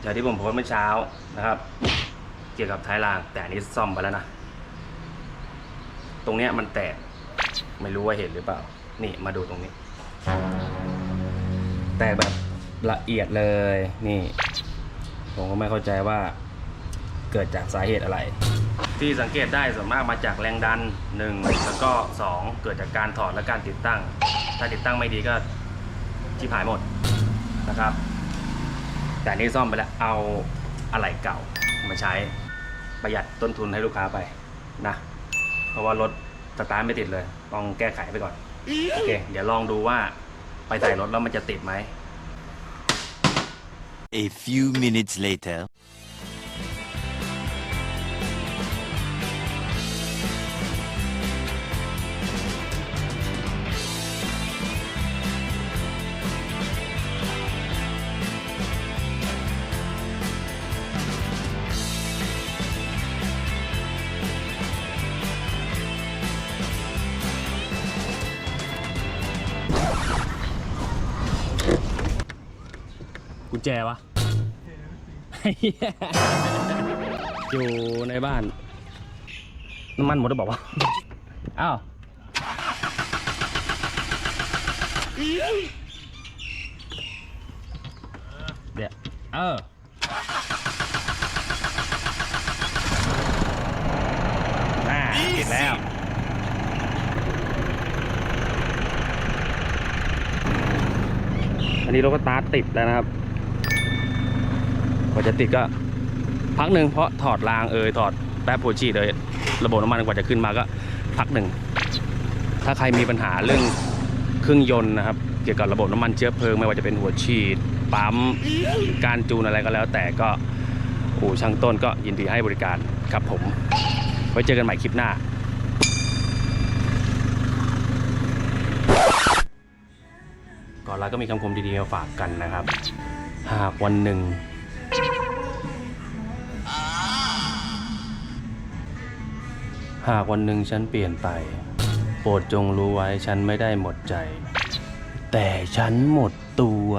อย่างที่ผมโพสเมื่อเช้านะครับ เกี่ยวกับท้ายราง แต่อันนี้ซ่อมไปแล้วนะ ตรงเนี้ยมันแตก ไม่รู้ว่าเห็นหรือเปล่า นี่มาดูตรงนี้ แตกแบบละเอียดเลย นี่ ผมก็ไม่เข้าใจว่าเกิดจากสาเหตุอะไร ที่สังเกตได้ส่วนมากมาจากแรงดันหนึ่งแล้วก็สองเกิดจากการถอดและการติดตั้ง ถ้าติดตั้งไม่ดีก็ชิบหายหมดนะครับ แต่อันนี่ซ่อมไปแล้วเอาอะไหล่เก่ามาใช้ประหยัดต้นทุนให้ลูกค้าไปนะ เพราะว่ารถสตาร์ทไม่ติดเลย ต้องแก้ไขไปก่อน โอเค เดี๋ยวลองดูว่าไปใส่รถแล้วมันจะติดไหม A few minutes later. กุญแจวะ อยู่ในบ้าน น้ำมันหมดหรือเปล่าวะ อ้าว เดี๋ยว เออ อ่าติดแล้ว อันนี้เราก็ตาร์ทติดแล้วนะครับ กว่าจะติดก็พักหนึ่งเพราะถอดรางเอยถอดแป๊บโพชีเลยระบบน้ำมันกว่าจะขึ้นมาก็พักหนึ่งถ้าใครมีปัญหาเรื่องเครื่องยนต์นะครับ เกี่ยวกับระบบน้ำมันเชื้อเพลิงไม่ว่าจะเป็นหัวฉีดปั๊มการจูนอะไรก็แล้ว แต่ก็อู่ช่างต้นก็ยินดีให้บริการครับผม ไว้เจอกันใหม่คลิปหน้าก่อนล้วก็มีคำคมดีๆมาฝากกันนะครับ หากวันหนึ่ง หากวันหนึ่งฉันเปลี่ยนไป โปรดจงรู้ไว้ฉันไม่ได้หมดใจ แต่ฉันหมดตัว